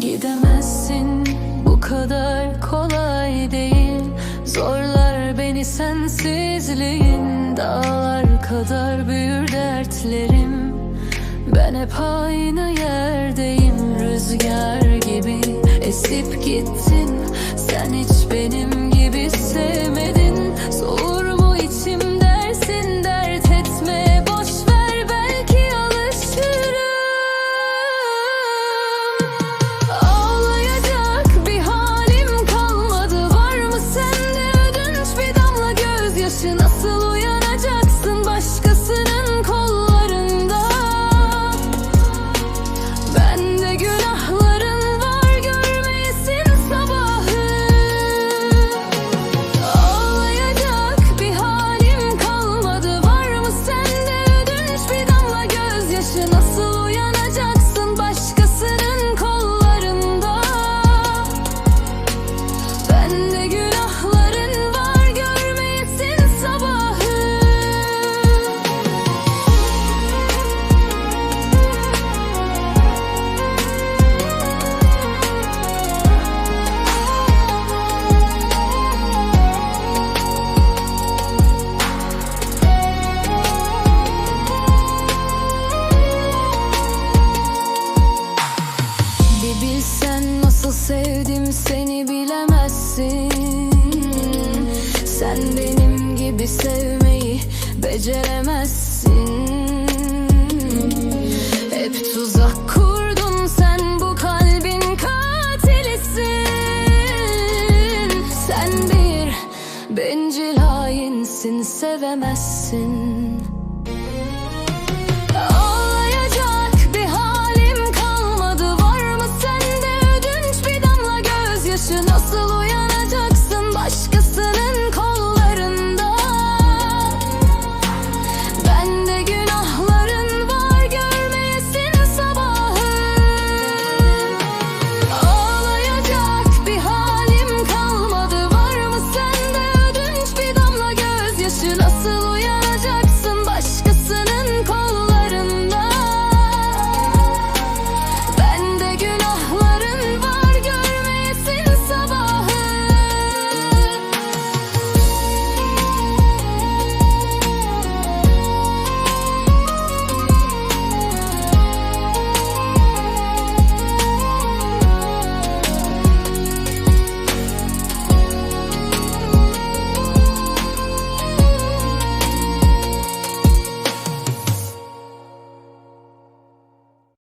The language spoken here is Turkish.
Gidemezsin bu kadar kolay değil. Zorlar beni sensizliğin Dağlar kadar büyür dertlerim. Ben hep aynı yerdeyim Rüzgar gibi. Esip gittin Sen hiç benim gibi sevmedin. Sevdim seni bilemezsin. Sen benim gibi sevmeyi beceremezsin. Hep tuzak kurdun sen bu kalbin katilisin. Sen bir bencil hainsin sevemezsin